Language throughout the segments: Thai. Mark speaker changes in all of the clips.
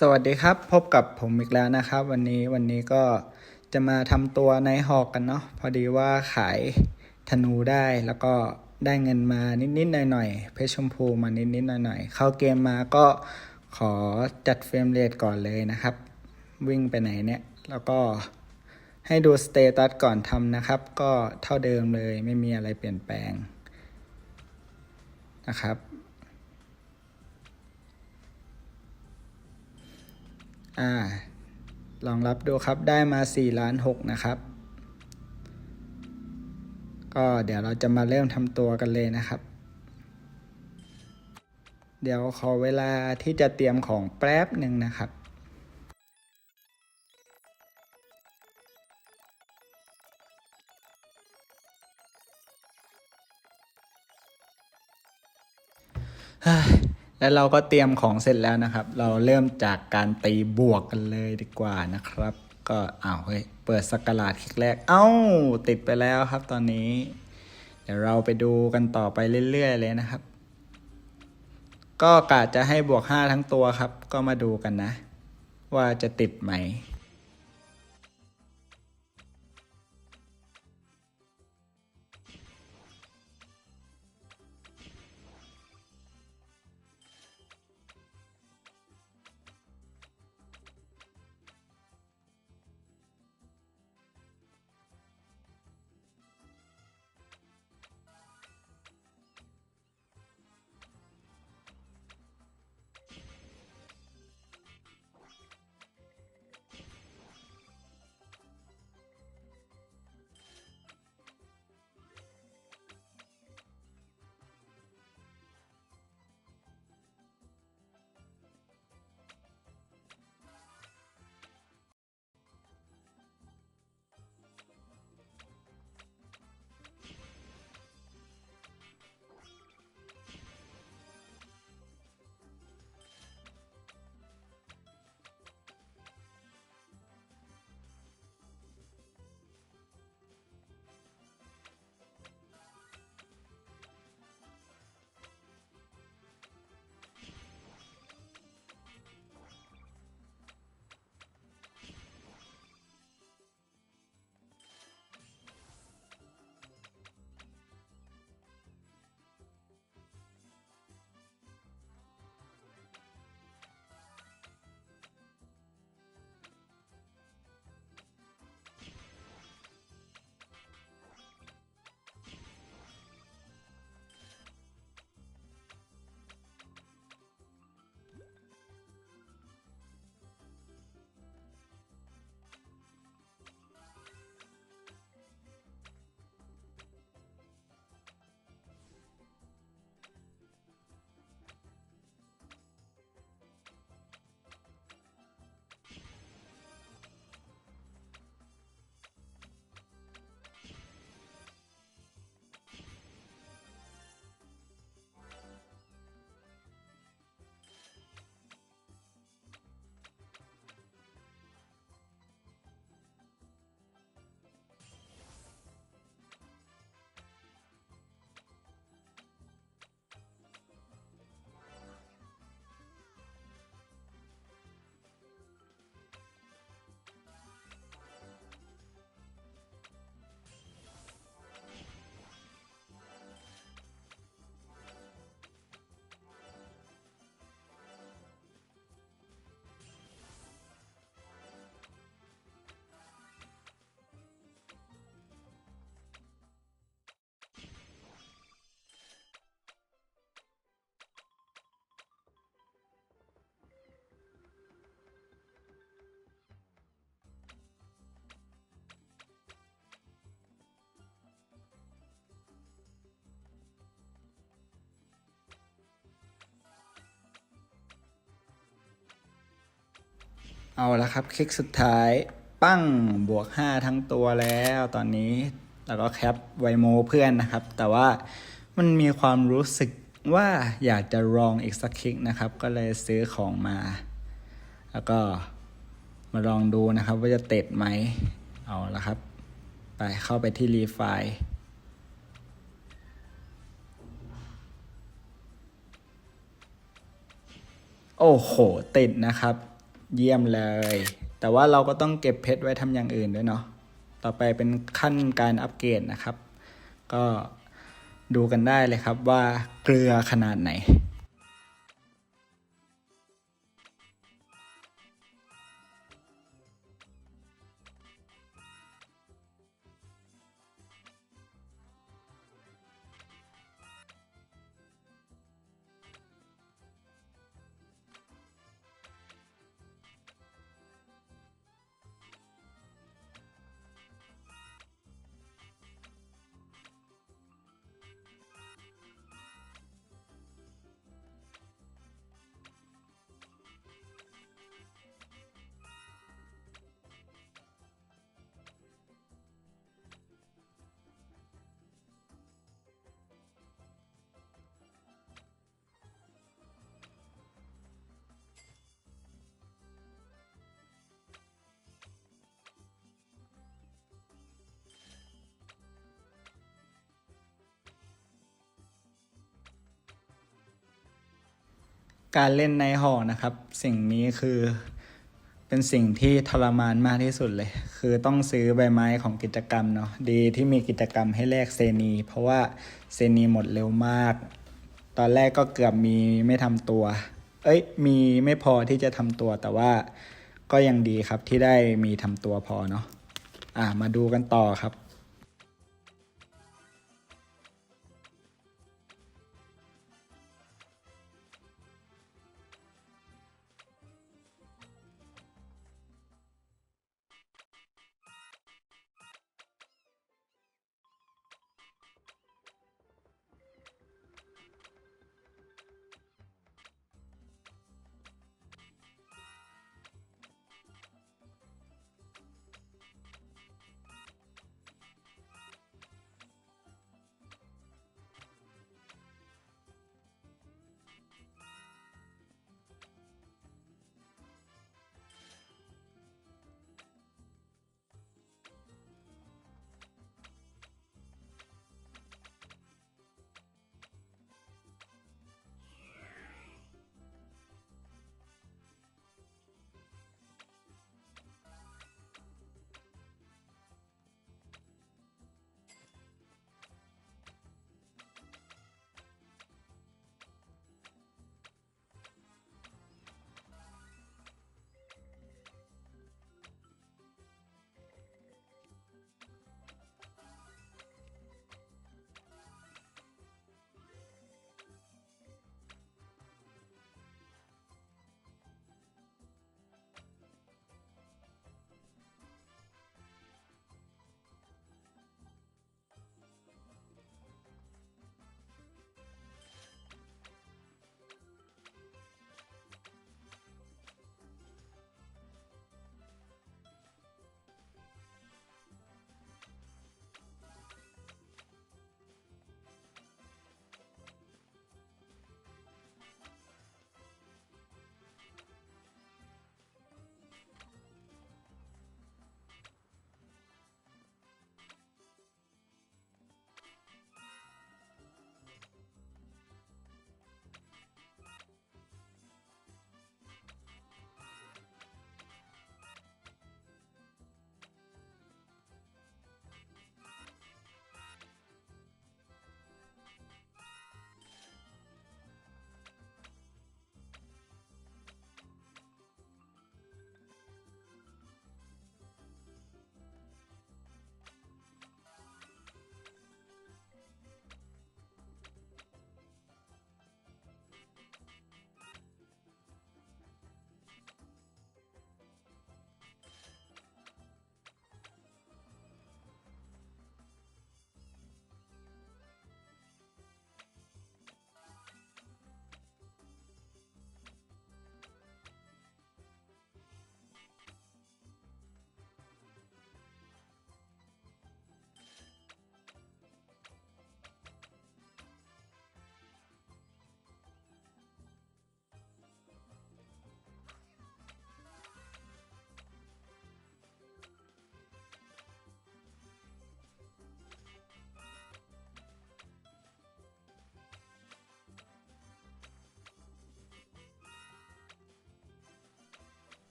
Speaker 1: สวัสดีครับ พบกับผมอีกแล้วนะครับ วันนี้วันนี้ก็จะมาทำตัวในหอกกันเนาะพอดีว่าขายธนูได้แล้วก็ได้เงินมานิด ๆ หน่อย ๆ เพชรชมพูมานิด ๆ หน่อย ๆ เข้าเกมมาก็ขอจัดเฟรมเรทก่อนเลยนะครับ วิ่งไปไหนเนี่ย แล้วก็ให้ดูสเตตัสก่อนทำนะครับ ก็เท่าเดิมเลยไม่มีอะไรเปลี่ยนแปลงนะครับ อ่าลองรับดูครับได้มา4ล้าน6นะครับ ก็เดี๋ยวเราจะมาเริ่มทำตัวกันเลยนะครับ เดี๋ยวขอเวลาที่จะเตรียมของแป๊บหนึ่งนะครับ แล้วเราก็เตรียมของเสร็จแล้วนะครับ เราเริ่มจากการตีบวกกันเลยดีกว่านะครับ ก็อ้าวเฮ้ยเปิดสกราดคลิกแรก เอ้า ติดไปแล้วครับตอนนี้ เดี๋ยวเราไปดูกันต่อไปเรื่อยๆเลยนะครับ ก็กะจะให้บวก 5 ทั้งตัวครับ ก็มาดูกันนะ ว่าจะติดไหม เอาละครับ คลิกสุดท้าย ปั้งบวก 5 ทั้งตัวแล้วตอนนี้แล้วก็แคปไวโมเพื่อนนะครับ แต่ว่ามันมีความรู้สึกว่าอยากจะลองอีกสักคลิกนะครับ ก็เลยซื้อของมา แล้วก็มาลองดูนะครับว่าจะเต็ดไหม เอาละครับ ไปเข้าไปที่รีไฟล์โอ้โห ติดนะครับ เยี่ยมเลย แต่ว่าเราก็ต้องเก็บเพชรไว้ทำอย่างอื่นด้วยเนาะ ต่อไปเป็นขั้นการอัปเกรดนะครับ ก็ดูกันได้เลยครับว่าเกลือขนาดไหน การเล่นในหอนะครับ สิ่งนี้คือเป็นสิ่งที่ทรมานมากที่สุดเลย คือต้องซื้อใบไม้ของกิจกรรมเนาะดีที่มีกิจกรรมให้แลกเซนี เพราะว่าเซนีหมดเร็วมาก ตอนแรกก็เกือบมีไม่ทำตัว เอ้ยมีไม่พอที่จะทำตัวแต่ว่าก็ยังดีครับที่ได้มีทำตัวพอเนาะอะมาดูกันต่อครับ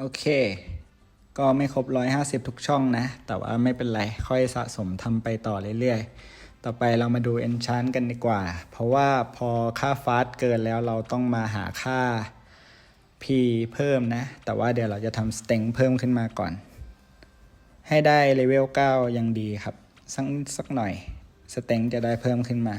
Speaker 1: โอเค ก็ไม่ครบ 150 ทุกช่องนะ แต่ว่าไม่เป็นไร ค่อยสะสมทำไปต่อเรื่อยๆ ต่อไปเรามาดู enchant กันดีกว่า เพราะว่าพอค่าฟาสเกินแล้วเราต้องมาหาค่า P เพิ่มนะ แต่ว่าเดี๋ยวเราจะทำ strength เพิ่มขึ้นมาก่อน ให้ได้เลเวล 9 ยังดีครับ สักสักหน่อย strength จะได้เพิ่มขึ้นมา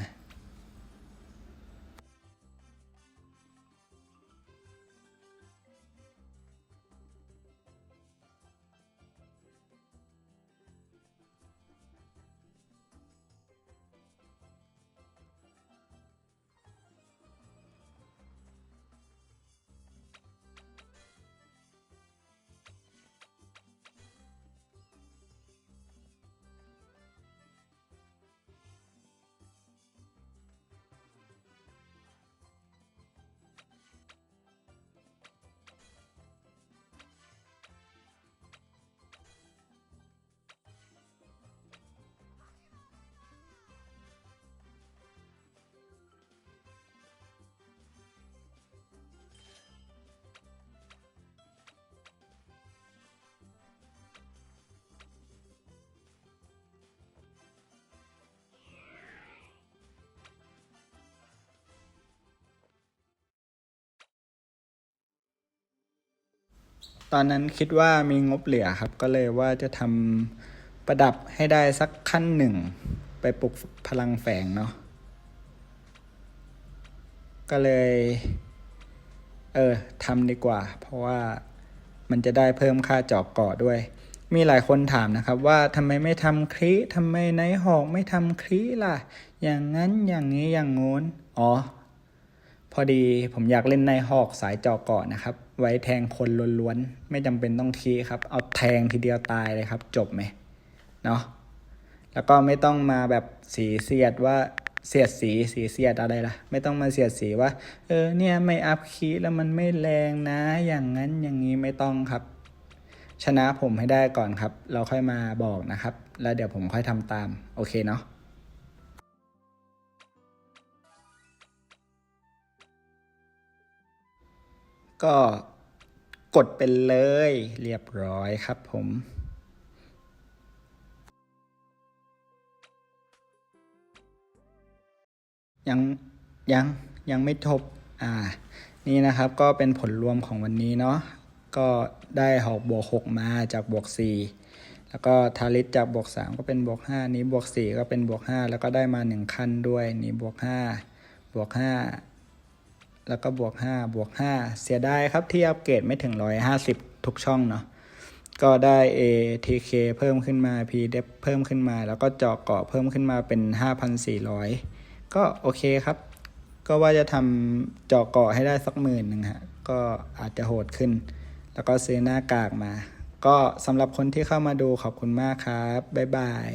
Speaker 1: ตอนนั้นคิดว่ามีงบเหลือครับ ก็เลยว่าจะทำประดับให้ได้สักขั้นหนึ่ง ไปปลุกพลังแฝงเนาะก็เลย เออทำดีกว่า เพราะว่ามันจะได้เพิ่มค่าจาะเกาะด้วย มีหลายคนถามนะครับ ว่าทำไมไม่ทำคลิทำไมไนหอกไม่ทำคลิล่ะ อย่างนั้นอย่างนี้อย่างงู้น อ๋อ พอดีผมอยากเล่นในหอกสายเจาะเกาะนะครับ ไว้แทงคนล้วนๆ ไม่จำเป็นต้องทีครับ เอาแทงทีเดียวตายเลยครับ จบไหมเนาะแล้วก็ไม่ต้องมาแบบสีเสียดว่าเสียดสีสีเสียดอะไรล่ะ ไม่ต้องมาเสียดสีว่า เออเนี่ยไม่อัพคีย์แล้วมันไม่แรงนะ อย่างนั้นอย่างนี้ไม่ต้องครับ ชนะผมให้ได้ก่อนครับ เราค่อยมาบอกนะครับ แล้วเดี๋ยวผมค่อยทำตาม โอเคเนาะ ก็กดไปเลยเรียบร้อยครับผมยังยังยังไม่จบอ่า นี่นะครับก็เป็นผลรวมของวันนี้เนาะก็ได้หอกบวก 6 มาจากบวก 4 แล้วก็ทาริสจากบวก 3 ก็เป็นบวก 5 นี้บวก 4 ก็เป็นบวก 5 แล้วก็ได้มา 1 ขั้นด้วย นี่บวก 5 บวก 5 แล้วก็บวก5บวก5 เสียดายครับที่อัปเกรดไม่ถึง 150 ทุกช่องเนาะก็ได้ ATK เพิ่มขึ้นมา PDEP เพิ่มขึ้นมา แล้วก็เจาะเกาะเพิ่มขึ้นมาเป็น 5,400 ก็โอเคครับ ก็ว่าจะทำเจาะเกาะให้ได้สักหมื่นหนึ่งฮะก็อาจจะโหดขึ้น แล้วก็ซื้อหน้ากากมา ก็สำหรับคนที่เข้ามาดูขอบคุณมากครับ บ๊ายบาย